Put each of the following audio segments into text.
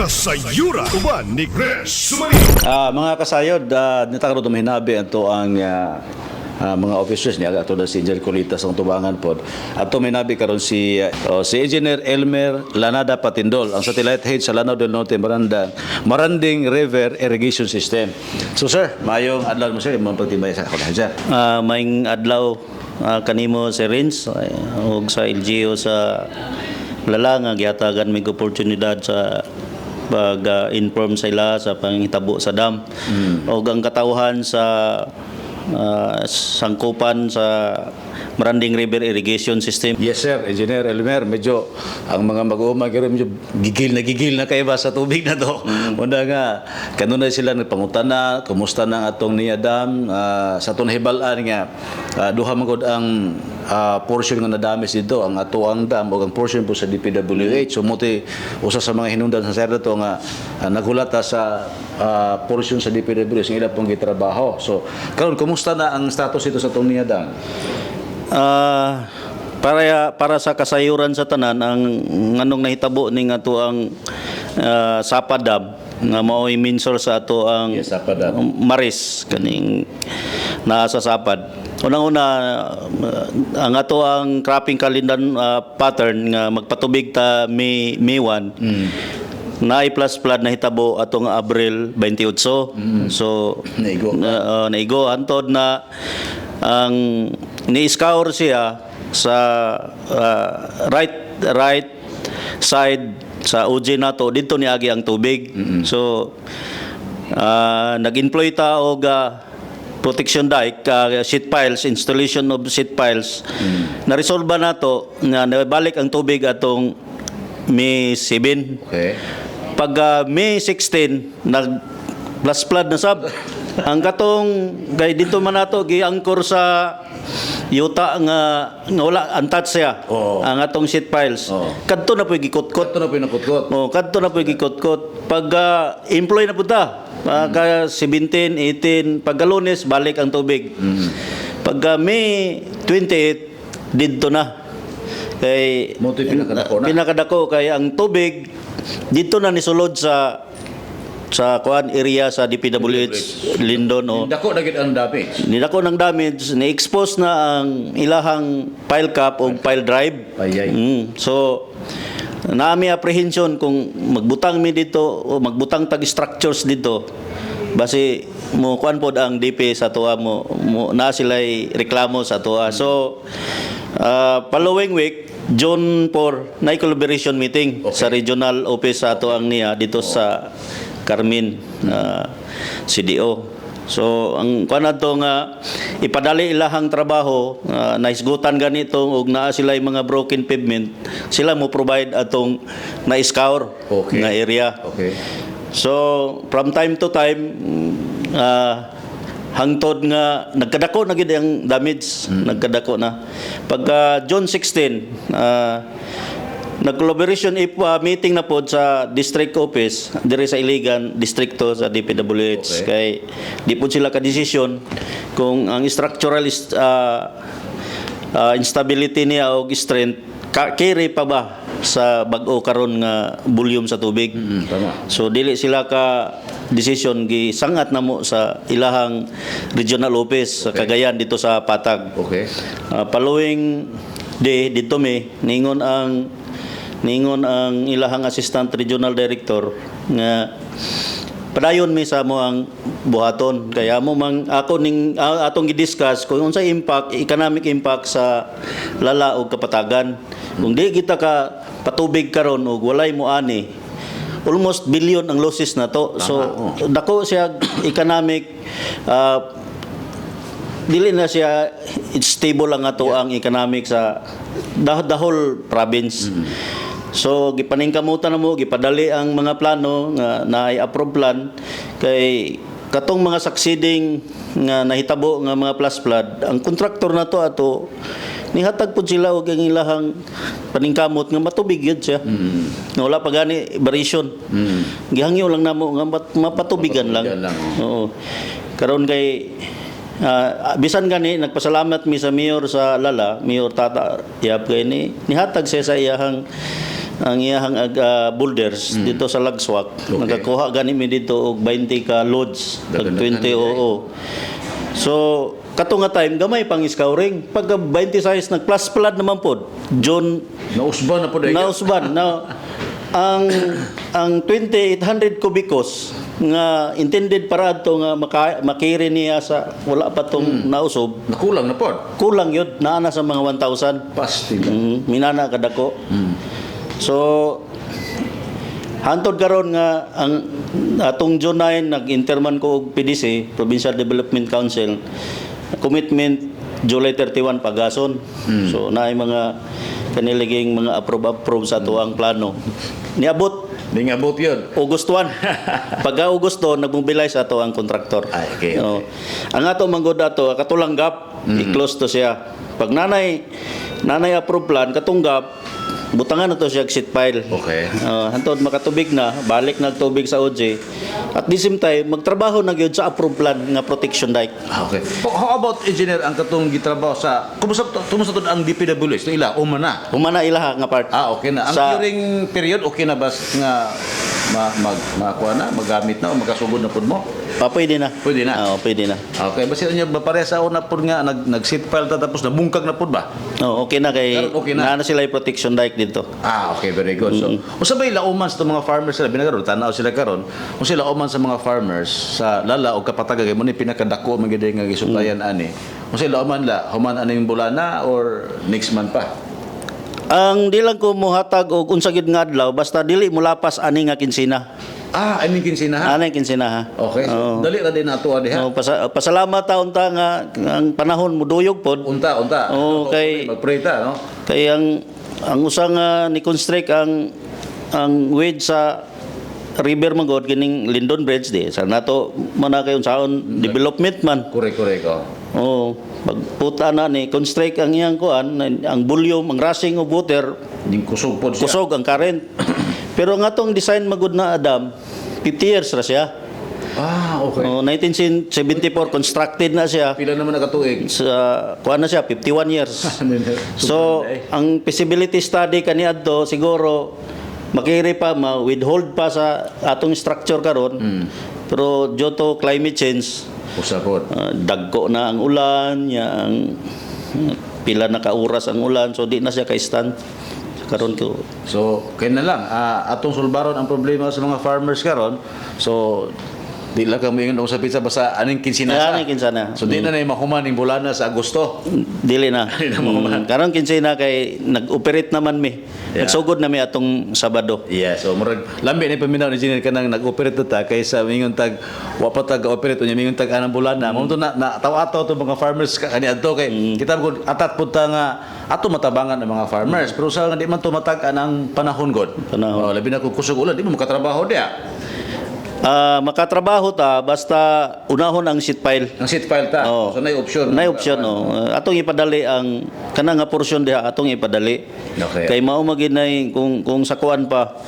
Kasayura uban ni Chris Sumali. Ah, mga kasayod, uh, nitakaroon itong hinabi ito ang ah, ah, mga officers niya ato na si Engineer Colitas ang tubangan pod. Ato may nabi karon si ah, oh, si Engineer Elmer Lanada Patindol ang satellite head sa Lanao del Norte Maranda Maranding River Irrigation System. So sir, mayong adlaw mo sir, imong pagtibay sa ako sir. Ah, maing adlaw ah, kanimo si Rins ay, ug sa LGU sa Lala nga gihatagan mig oportunidad sa pag ah, inform sa ila sa panghitabo sa dam. Ug ang katawhan sa ah, sangkupan sa Maranding River Irrigation System Yes sir, Engineer Elmer, medyo ang mga mag-uumag medyo gigil na gigil na kayo ba sa tubig na to. Una nga, kanunay sila nagpangutana, kumusta na ang atong niya dam, ah, sa atong hibalan nga, ah, duha man gud ang ah, portion nga na-damage dito, ang ato ang dam o ang portion po sa DPWH. So muti, usa sa mga hinungdan sa sir to nga ah, nagulata sa ah, portion sa DPWH nga ila pong gitrabaho. So, karon kumusta na ang status ito sa atong niya dam? Ah, para para sa kasayuran sa tanan ang nganong nahitabo ning ato ang ah, Sapa Dam nga mao'y minsor sa ato ang Yes. Maris kaning naa sa Sapad. Unang-una ah, ang ato ang cropping calendar ah, pattern nga magpatubig ta May May 1. Na plus flood na hitabo atong Abril 28. So Naigo. na, uh, naigo antod na ang ni-scour siya sa uh, right right side sa OJ nato dito niagi ang tubig. So uh, nag-employ ta og uh, protection dike uh, sheet piles installation of sheet piles. Na-resolve nato nga nabalik ang tubig atong May 7 Okay. pag ah, May 16 nag plus flood na sab. Ang katong kay dito man nato gi-angkor sa yuta nga, nga wala untouched siya. Oo. ang atong sheet piles Oo. kadto na poy gikutkot. Ito na pinakutkot. oh kadto na poy gikutkot. Pag ah, employ na punta pagka 17 18 pagka lunes balik ang tubig. Pagka May 28 didto na. Kay Mo to'y pinakadako na. pinakadako. Kay ang tubig dito na nisulod sa sa kuan area sa DPWH Lindon o Dako na gid ang damage. nidako ng damage ni-expose na ang ilahang file cap o file drive Ayay. Mm. so naami apprehension kung magbutang mi dito o magbutang tag structures dito basi mo kuan pod ang DP sa tuwa mo, mo na sila'y reklamo sa tuwa so ah, following week June 4 na collaboration meeting Okay. sa regional office sa ato ang niya dito sa Carmen na CDO So ang kuan to nga ipadali ilahang trabaho uh, naisgutan ganito ug naa sila mga broken pavement sila mo provide atong na-scour Okay. nga area. Okay. So from time to time ah, hangtod nga nagkadako na gid ang damage, nagkadako na. Pagka June 16, ah, nag-collaboration if ah, meeting na pod sa district office dire sa Iligan distrikto sa DPWH Okay. kay di po sila ka desisyon kung ang structural ah, ah, instability niya o strength ka- pa ba sa bag-o karon nga volume sa tubig. Mm, tama. So dili sila ka decision gi sangat namo sa ilahang regional office sa Okay. Cagayan dito sa Patag. Okay. Ah, following day dito mi ningon ang ningon ang ilahang assistant regional director nga padayon mi sa mo ang buhaton. Kaya mo mang ako ning atong gi-discuss kung unsa impact economic impact sa lala ug kapatagan. Kung di kita ka patubig karon ug walay mo ani almost billion ang losses na to. So dako siya economic ah, dili na siya stable ang ato ang economic sa the, the whole province. So gipaningkamutan na mo gipadali ang mga plano nga na-approve plan kay katong mga succeeding nga nahitabo nga mga plus flood ang kontraktor na to ato nihatag pud sila og ang ilahang paningkamot nga matubig yun siya. Nga wala pa gani variation. Gihangyo lang namo nga mat- mapatubigan lang. Mapatubigan lang, Oo. Karon kay ah, bisan gani nagpasalamat mi sa mayor sa Lala, Mayor Tata Yap kay ni nihatag siya sa iyahang ang iyahang ah, boulders dito sa Lagswak. Okay. Nakakuha gani mi dito og 20 ka loads, Dagan-dagan 20 nila, eh. oo. So kato nga time gamay pang scouring. Pagka 20 size nag plus flood naman pod. John Nausba na po dahil. Nausban na ang ang 2800 kubikos nga intended para adto nga maka, makiri niya sa wala pa tong nausob Nakulang na po. kulang yun naana sa mga 1000 Pasti. Mm, minana kadako. So hantod karon nga ang atong June 9 nag-interman ko og PDC, Provincial Development Council. Commitment July 31 pagason. So naay mga kaniliging mga approve-approve sa ato ang plano. Niabot Di nga abot yun. August 1. Pagka August 2, nagmobilize ato ang kontraktor. Ay, okay, okay. Oo. ang ato manggod ato, katulang gap, i-close to siya. Pag nanay, nanay approve plan, katong gap, butangan na to siya exit file. Okay. Uh, hantod makatubig na, balik na tubig sa OJ. At the same time, magtrabaho na gyud sa approve plan nga protection dike. Ah, Okay. How about engineer ang katong gitrabaho sa kumusta kumusta to ang DPWS to ila uma na. Humana ilaha nga part. Ah, okay na. Ang Sa- during period okay na ba nga ma, mag makuha na, magamit na o magkasugod na pud mo? Pa, pwede na. Pwede na? Oo, pwede na. Okay, basta niya ba pare sa una pud nga nag nag seat file ta tapos nabungkag na pud ba? Oo, okay na kay Karon okay na. naana sila yung protection dike dito. Ah, okay, very good. So, usa ba ilauman sa mga farmers sila binagaron tanaw sila karon. Kung sila uman sa mga farmers sa lala o kapataga mo ni pinakadako man gid nga gisuplayan ani. Kung sila uman la human ani yung bulana or next month pa. Ang di lang ko mohatag og unsa gid nga adlaw basta dili mo lapas ani nga kinsina. Ah, I mean kinsina ha. Ani kinsina ha. Okay, so Oo. dali ra din nato diha. Oo, pasa- pasalamat ta nga ang panahon mo duyog pod. Unta, unta. Oo, kay- Mag-pray ta, no? Kay ang ang usang nga ni constrict ang ang wedge sa River Magod kining Lindon Bridge di sa nato man na kayon saon development man. Correct, correct, oh. Oo, pagputa na ni constrict ang iyang kuan ang volume ang rushing of water Yung kusog pod siya. kusog ang current. Pero nga tong design magud na Adam 50 years ra siya. Ah, okay. Oh, 1974 constructed na siya. Pila naman nakatuig. Sa kuan na siya 51 years. So, ang feasibility study kani adto siguro makiri pa ma-withhold pa sa atong structure karon. Pero due to climate change, Usa pod. uh, dagko na ang ulan, ya ang pila na ka oras ang ulan, so di na siya ka-stand karon ko. So, kaya na lang, ah, atong sulbaron ang problema sa mga farmers karon. So, di lang kami usapin sa basta aning kinsinasa. Aning kinsana. So, di na na yung mahuman yung bulana sa Agosto. Dili na. Dili na mo man. Mm, karon kinsay na kay nag-operate naman mi. Yeah. Nagsugod na mi atong Sabado. Yeah, so murag lambi ni paminaw ni engineer kanang nag-operate ta kaysa mingon tag wa pa tag operate unya mingon tag anang bulana. Mo to na, na taw-ataw to mga farmers ka- kani adto kay kita ko atat pud ta nga ato matabangan ang mga farmers pero sa nga di man to matag anang panahon god. Panahon. Oh, labi na kung kusog ulan di mo makatrabaho dia. Ah, makatrabaho ta basta unahon ang sheet pile. Ang seat file ta. Oo. So nay option. Nay option no. Uh, atong ipadali ang kana nga portion diha atong ipadali. Okay. Kay mao maginay kung kung sakuan pa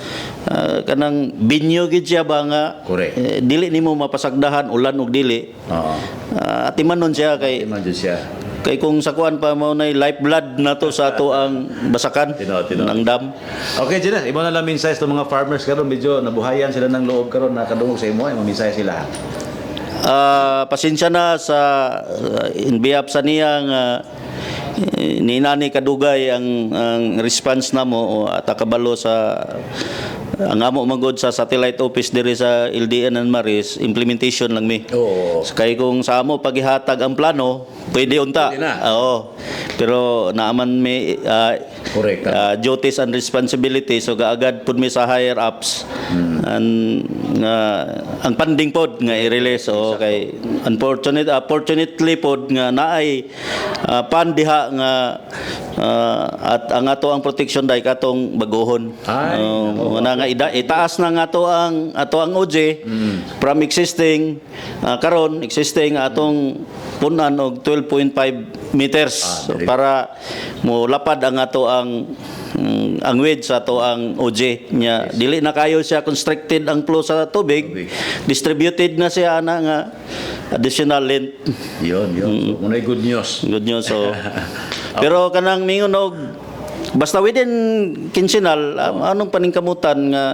ah, kanang binyo gid siya ba nga Correct. eh, dili nimo mapasagdahan ulan ug dili. Oo. Uh, atimanon siya kay jud siya. Kay kung sakuan pa mao nay lifeblood na to sa ato ang basakan Tino, tino. ng dam. Okay, Jenna, iba na lang mensahe sa mga farmers karon medyo nabuhayan sila ng loob karon nakadungog sa imo ay mamisahe sila. Ah, pasensya na sa uh, in behalf sa niya nga eh, ninani kadugay ang ang response namo o atakabalo sa ang amo magod sa satellite office diri sa LDN and Maris implementation lang mi. Oo. Kay kung sa amo paghihatag ang plano, pwede unta. Pwede na. Oo. Pero naaman may ah, Correct. uh, duties and responsibilities so gaagad pud mi sa higher ups and nga ang panding pod nga i-release so kay unfortunate unfortunately pod nga naay uh, pan diha nga ah, at ang ato ang protection dai katong baguhon Ay, uh, na nga ida, itaas na nga ato ang ato ang OJ from existing ah, karon existing atong punan og 12.5 meters So, dili. para mo lapad ang ato ang mm, ang width sa ato ang OJ nya dili na kayo siya constricted ang flow sa tubig Tubig. distributed na siya ana nga additional length Yon, yon. So, muna good news. good news so pero kanang mingon og basta within kinsinal um, anong paningkamutan nga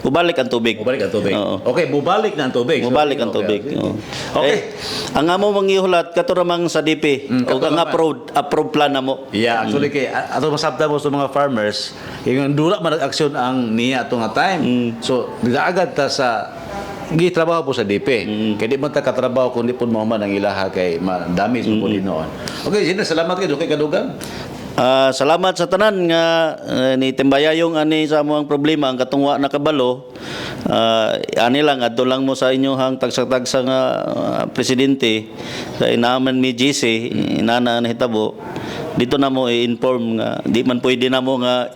mubalik ang tubig. Mubalik ang tubig. Oo. Okay, mubalik na ang tubig. So, Mubalik ang okay, tubig. okay. oo. Okay. Eh, ang amo mangihulat kato ramang sa DP Mm, o ang naman. approve approve plan namo. Yeah, actually kay ato masabta mo sa mga farmers, yung dula man aksyon ang niya ato nga time. So, nagaagad ta sa gitrabaho po sa DP. Kaya di man ta katrabaho kundi po mo man ang ilaha kay mo po din noon. Okay, Jenner, salamat kayo kay kadugan. Ah, salamat sa tanan nga eh, ni timbayayong ani sa among problema ang katungwa na kabalo. Ah, ani lang adto lang mo sa inyohang tagsa-tagsa nga ah, presidente sa inaman mi GC inana na hitabo. Dito na mo i-inform nga di man pwede na mo nga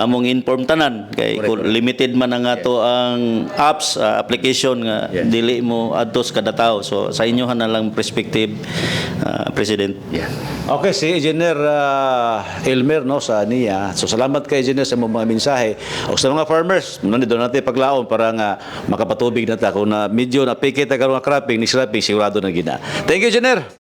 among inform tanan kay Correct, limited man ang ato ang apps ah, application nga Yes. dili mo adtos kada tao. So sa inyohan na lang perspective ah, president. Yeah. Okay, si Engineer uh, Elmer no sa niya. So salamat kay Engineer sa mga mensahe. O sa mga farmers, nandito natin paglaon para nga makapatubig na ta kung na medyo na karon nga cropping ni cropping sigurado na gina. Thank you, Engineer.